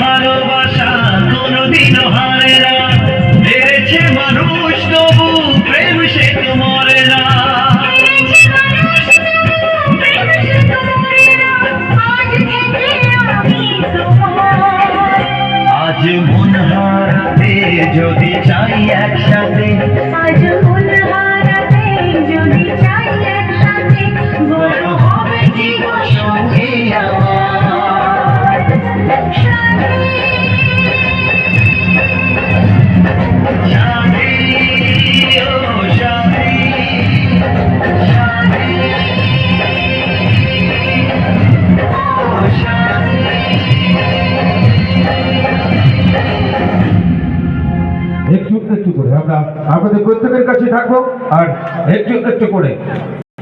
ভালোবাসা কোনদিন হারে না। মেরেছে মানুষ তবু প্রেম সে তো মরে না। আজ মন হারাতে যদি চাই একসাথে একটু একটু করে আমরা আমাদের প্রত্যেকের কাছে থাকব আর একটু একটু করে।